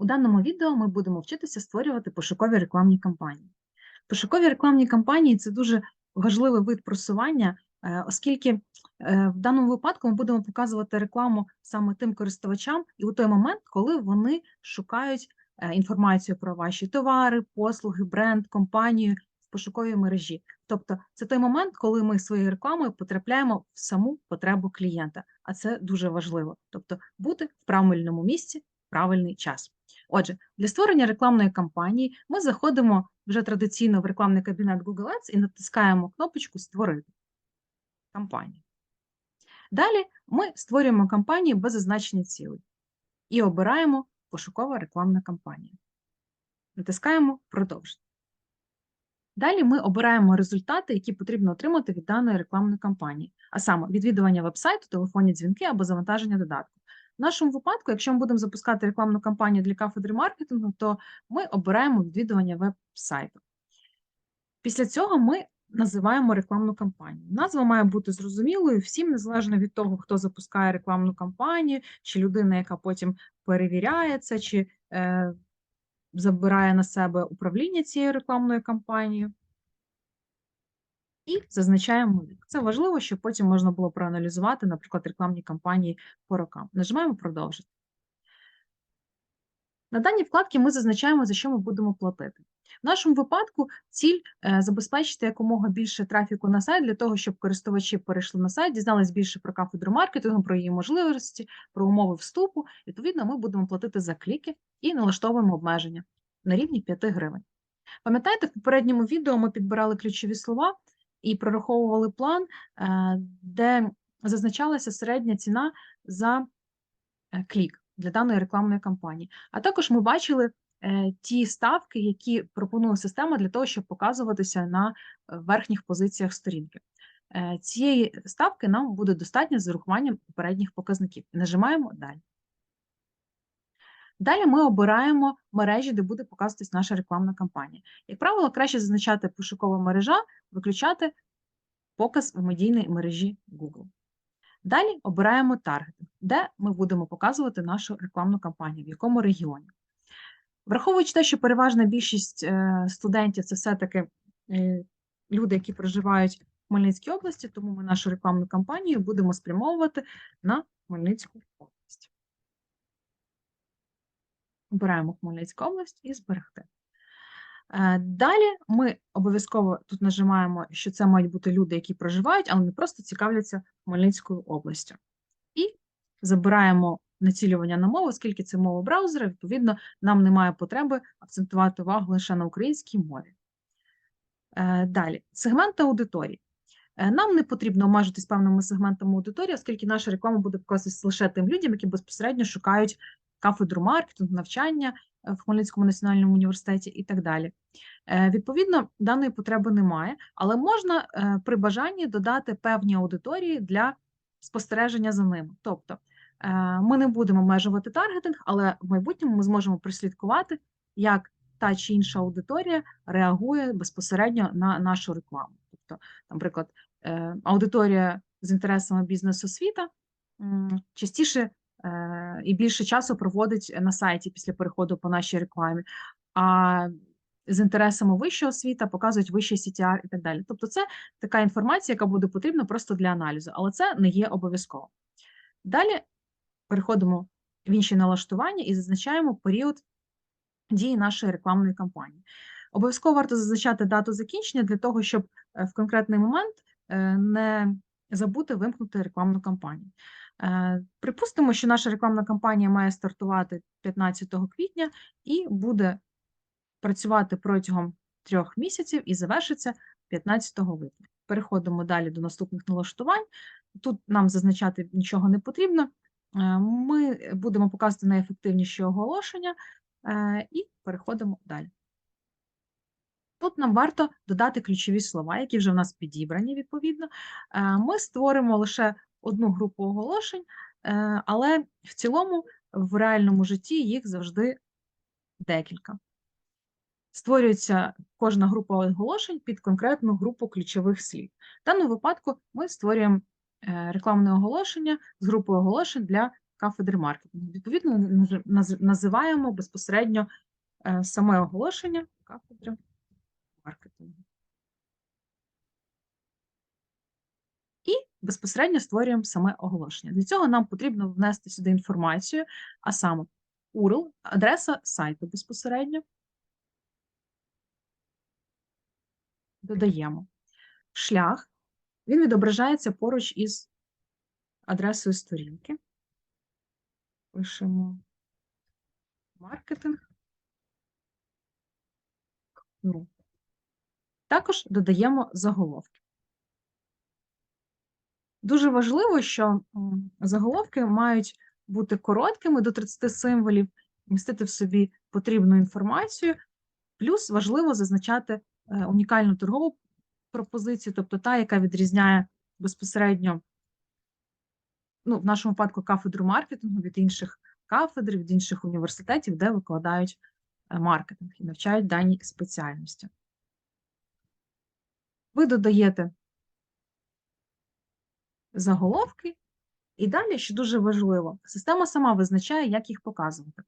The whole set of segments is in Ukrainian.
У даному відео ми будемо вчитися створювати пошукові рекламні кампанії. Пошукові рекламні кампанії це дуже важливий вид просування, е, оскільки е, в даному випадку ми будемо показувати рекламу саме тим користувачам і у той момент, коли вони шукають е, інформацію про ваші товари, послуги, бренд, компанію в пошуковій мережі. Тобто це той момент, коли ми своєю рекламою потрапляємо в саму потребу клієнта, а це дуже важливо. Тобто бути в правильному місці в правильний час. Отже, для створення рекламної кампанії ми заходимо вже традиційно в рекламний кабінет Google Ads і натискаємо кнопочку Створити кампанію. Далі ми створюємо кампанію без зазначення цілей і обираємо пошукова рекламна кампанія. Натискаємо Продовжити. Далі ми обираємо результати, які потрібно отримати від даної рекламної кампанії, а саме відвідування вебсайту, телефонні дзвінки або завантаження додатку. В нашому випадку, якщо ми будемо запускати рекламну кампанію для кафедри маркетингу, то ми обираємо відвідування веб-сайту. Після цього ми називаємо рекламну кампанію. Назва має бути зрозумілою всім, незалежно від того, хто запускає рекламну кампанію, чи людина, яка потім перевіряє це, чи е, забирає на себе управління цією рекламною кампанією. І зазначаємо рік. Це важливо, щоб потім можна було проаналізувати, наприклад, рекламні кампанії по рокам. Нажимаємо продовжити. На даній вкладці ми зазначаємо, за що ми будемо платити. В нашому випадку ціль е, забезпечити якомога більше трафіку на сайт для того, щоб користувачі перейшли на сайт, дізнались більше про кафедру маркетингу, про її можливості, про умови вступу. Відповідно, ми будемо платити за кліки і налаштовуємо обмеження на рівні 5 гривень. Пам'ятаєте, в попередньому відео ми підбирали ключові слова і прораховували план, е, де зазначалася середня ціна за е, клік для даної рекламної кампанії. А також ми бачили е, ті ставки, які пропонує система для того, щоб показуватися на верхніх позиціях сторінки. Цієї ставки нам буде достатньо з урахуванням попередніх показників. Нажимаємо далі. Далі ми обираємо мережі, де буде показуватись наша рекламна кампанія. Як правило, краще зазначати пошукова мережа, виключати показ в медійній мережі Google. Далі обираємо таргетинг, де ми будемо показувати нашу рекламну кампанію, в якому регіоні. Враховуючи те, що переважна більшість е, студентів це все-таки е, люди, які проживають в Хмельницькій області, тому ми нашу рекламну кампанію будемо спрямовувати на Хмельницьку область. Обираємо Хмельницьку область і зберегти. Е, далі ми обов'язково тут нажимаємо, що це мають бути люди, які проживають, але не просто цікавляться Хмельницькою областю. І забираємо націлювання на мову, оскільки це мова браузера, відповідно, нам немає потреби акцентувати увагу лише на українській мові. Е, далі, сегмент аудиторії. Е, нам не потрібно обмежитись певними сегментами аудиторії, оскільки наша реклама буде показуватися лише тим людям, які безпосередньо шукають кафедру маркетингу, навчання в Хмельницькому національному університеті і так далі. Е, відповідно, даної потреби немає, але можна е, при бажанні додати певні аудиторії для спостереження за ними. Тобто е, ми не будемо обмежувати таргетинг, але в майбутньому ми зможемо прослідкувати, як та чи інша аудиторія реагує безпосередньо на нашу рекламу. Тобто, наприклад, аудиторія з інтересами бізнес-освіта частіше і більше часу проводить на сайті після переходу по нашій рекламі. А з інтересами вищого освіта показують вищий CTR і так далі. Тобто, це така інформація, яка буде потрібна просто для аналізу, але це не є обов'язково. Далі переходимо в інші налаштування і зазначаємо період дії нашої рекламної кампанії. Обов'язково варто зазначати дату закінчення для того, щоб е, в конкретний момент е, не забути вимкнути рекламну кампанію. Е, припустимо, що наша рекламна кампанія має стартувати 15 квітня і буде працювати протягом трьох місяців і завершиться 15 липня. Переходимо далі до наступних налаштувань. Тут нам зазначати нічого не потрібно. Е, ми будемо показувати найефективніші оголошення е, і переходимо далі. Тут нам варто додати ключові слова, які вже в нас підібрані, відповідно. Ми створимо лише одну групу оголошень, е, але в цілому в реальному житті їх завжди декілька. Створюється кожна група оголошень під конкретну групу ключових слів. В даному випадку ми створюємо е, рекламне оголошення з групою оголошень для кафедри маркетингу. Відповідно, наз- наз- називаємо безпосередньо е, саме оголошення кафедри маркетингу. І безпосередньо створюємо саме оголошення. Для цього нам потрібно внести сюди інформацію, а саме URL, адреса сайту безпосередньо. Додаємо шлях. Він відображається поруч із адресою сторінки. Пишемо маркетинг. Також додаємо заголовки. Дуже важливо, що заголовки мають бути короткими до 30 символів, містити в собі потрібну інформацію. Плюс важливо зазначати е, унікальну торгову пропозицію, тобто та, яка відрізняє безпосередньо, ну, в нашому випадку, кафедру маркетингу від інших кафедр, від інших університетів, де викладають е, маркетинг і навчають дані спеціальності. Ви додаєте заголовки, і далі, що дуже важливо, система сама визначає, як їх показувати.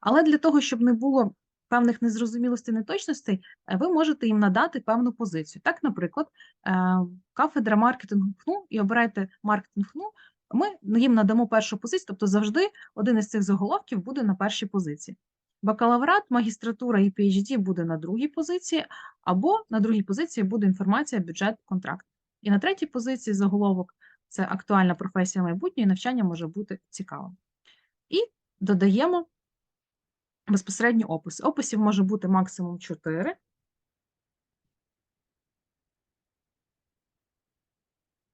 Але для того, щоб не було певних незрозумілостей, неточностей, е, ви можете їм надати певну позицію. Так, наприклад, е, кафедра маркетингу ФНУ і обирайте маркетинг ФНУ, ми їм надамо першу позицію, тобто завжди один із цих заголовків буде на першій позиції. Бакалаврат, магістратура і PhD буде на другій позиції, або на другій позиції буде інформація, бюджет, контракт. І на третій позиції заголовок це актуальна професія майбутнього, і навчання може бути цікавим. І додаємо безпосередньо описи. Описів може бути максимум 4.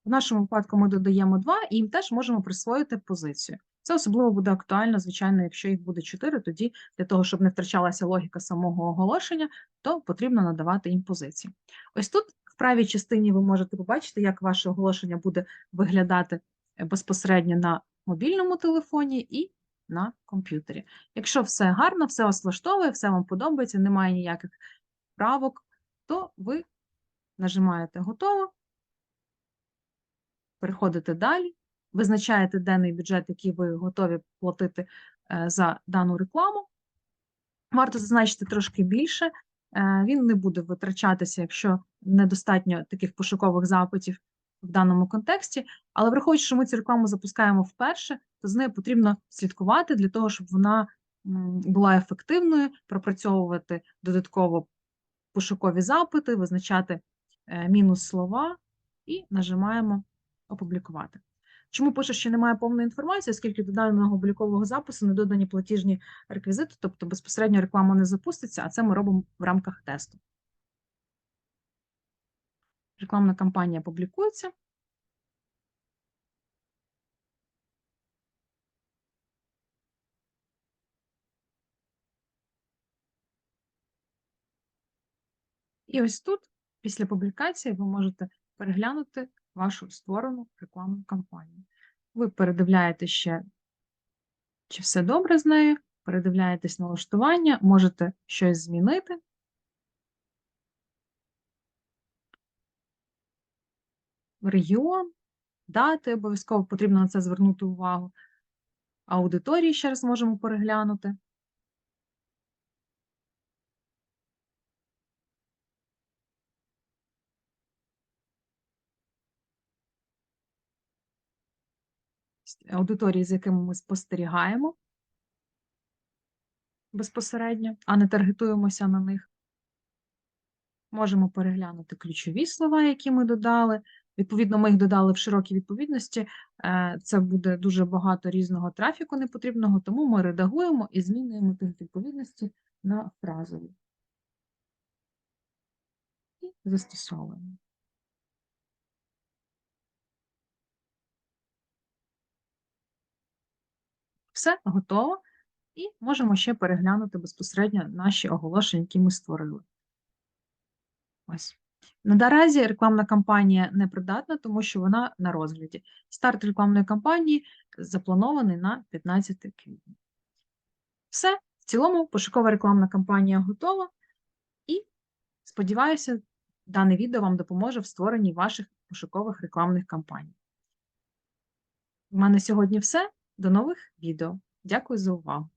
В нашому випадку ми додаємо 2 і їм теж можемо присвоїти позицію. Це особливо буде актуально, звичайно, якщо їх буде 4, тоді для того, щоб не втрачалася логіка самого оголошення, то потрібно надавати їм позиції. Ось тут в правій частині ви можете побачити, як ваше оголошення буде виглядати е, безпосередньо на мобільному телефоні і на комп'ютері. Якщо все гарно, все вас влаштовує, все вам подобається, немає ніяких правок, то ви нажимаєте готово, переходите далі, визначаєте денний бюджет, який ви готові платити е, за дану рекламу. Варто зазначити трошки більше. Е, Він не буде витрачатися, якщо недостатньо таких пошукових запитів в даному контексті. Але враховуючи, що ми цю рекламу запускаємо вперше, то з нею потрібно слідкувати для того, щоб вона була ефективною, пропрацьовувати додатково пошукові запити, визначати е, мінус слова і нажимаємо опублікувати. Чому пише, що немає повної інформації, оскільки до даного облікового запису не додані платіжні реквізити, тобто безпосередньо реклама не запуститься, а це ми робимо в рамках тесту. Рекламна кампанія публікується. І ось тут, після публікації, ви можете переглянути вашу створену рекламну кампанію. Ви передивляєте ще, чи все добре з нею, передивляєтесь налаштування, можете щось змінити. Регіон, дати, обов'язково потрібно на це звернути увагу. Аудиторії ще раз можемо переглянути. аудиторії, з якими ми спостерігаємо безпосередньо, а не таргетуємося на них. Можемо переглянути ключові слова, які ми додали. Відповідно, ми їх додали в широкій відповідності. Е, Це буде дуже багато різного трафіку непотрібного, тому ми редагуємо і змінюємо тип відповідності на фразові. І застосовуємо. Все готово. І можемо ще переглянути безпосередньо наші оголошення, які ми створили. Ось. Наразі рекламна кампанія не придатна, тому що вона на розгляді. Старт рекламної кампанії запланований на 15 квітня. Все, в цілому, пошукова рекламна кампанія готова. І сподіваюся, дане відео вам допоможе в створенні ваших пошукових рекламних кампаній. У мене сьогодні все. До нових відео. Дякую за увагу!